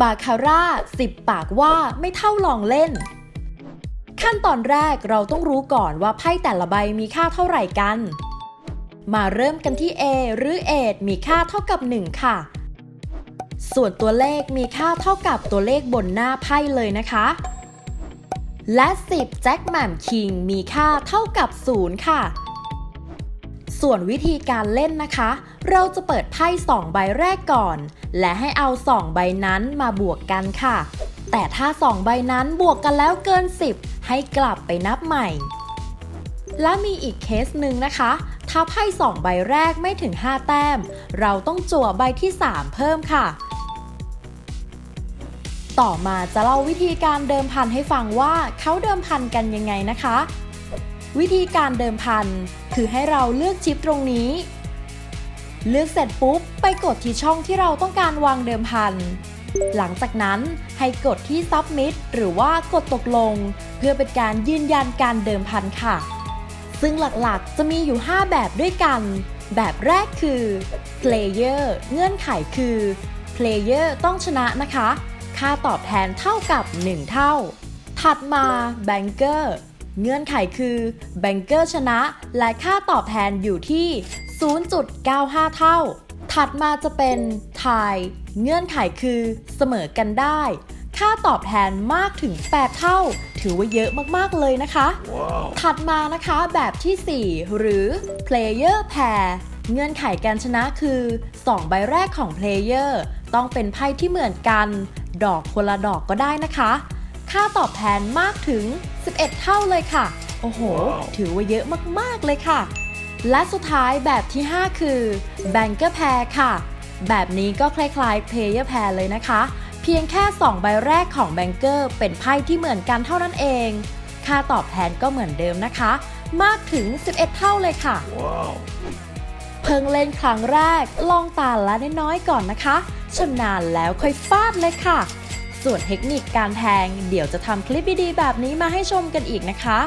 บาคาร่า10ปากว่าไม่เท่าลองเล่น ขั้นตอนแรกเราต้องรู้ก่อนว่าไพ่แต่ละใบมีค่าเท่าไหร่กัน มาเริ่มกันที่ A หรือเอดมีค่าเท่ากับ 1 ค่ะ ส่วนตัวเลขมีค่าเท่ากับตัวเลขบนหน้าไพ่เลยนะคะ และ 10แจ็คแหม่มคิงมีค่าเท่ากับ 0 ค่ะ ส่วนวิธีการเล่นนะคะ เราจะเปิดไพ่2ใบแรกก่อน และให้เอา2ใบนั้นมาบวกกันค่ะ แต่ถ้า2ใบนั้นบวกกันแล้วเกิน 10 ให้กลับไปนับใหม่ และมีอีกเคสหนึ่งนะคะ ถ้าไพ่2ใบแรกไม่ถึง 5 แต้ม เราต้องจั่วใบที่ 3 เพิ่มค่ะต่อมาจะเล่าวิธีการเดิมพันให้ฟังว่าเขาเดิมพันกันยังไงนะคะ วิธีการเดิมพัน คือให้เราเลือกชิปตรงนี้ เลือกเสร็จปุ๊บ ไปกดที่ช่องที่เราต้องการวางเดิมพัน หลังจากนั้นให้กดที่ Submit หรือว่ากดตกลง เพื่อเป็นการยืนยันการเดิมพันค่ะ ซึ่งหลักๆจะมีอยู่ 5 แบบด้วยกัน แบบแรกคือ Player เงื่อนไขคือ Player ต้องชนะนะคะ ค่าตอบแทนเท่ากับ 1 เท่า ถัดมา Banker เงื่อนไขคือ Banker ชนะและค่าตอบแทนอยู่ที่ 0.95 เท่า ถัดมาจะเป็น Tie เงื่อนไขคือเสมอกันได้ ค่าตอบแทนมากถึง 8 เท่า ถือว่าเยอะมากๆเลยนะคะถัดมานะคะแบบที่ 4 หรือ Player Pair เงื่อนไขการชนะคือ 2 ใบแรกของ Player ต้องเป็นไพ่ที่เหมือนกัน ดอกคนละดอกก็ได้นะคะ ค่าตอบแทนมากถึง 11 เท่าเลยค่ะ โอ้โห ถือว่าเยอะมาก ๆ เลยค่ะ และสุดท้ายแบบที่ 5 คือ Banker Pair ค่ะ แบบนี้ก็คล้ายๆ Player Pair เลยนะคะ เพียงแค่ 2 ใบแรกของ Banker เป็นไพ่ที่เหมือนกันเท่านั้นเอง ค่าตอบแทนก็เหมือนเดิมนะคะ มากถึง 11 เท่าเลยค่ะเพิ่งเล่นครั้งแรก ลองตาละน้อยๆก่อนนะคะชำนาญแล้วค่อยฟาดเลยค่ะ ส่วนเทคนิคการแทง เดี๋ยวจะทำคลิปดีๆแบบนี้มาให้ชมกันอีกนะคะ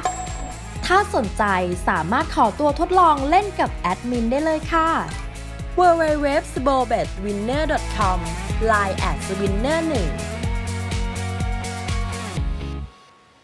ถ้าสนใจสามารถขอตัวทดลองเล่นกับแอดมินได้เลยค่ะ w w w s b o b e t w i n n e r c o m Line at winner 1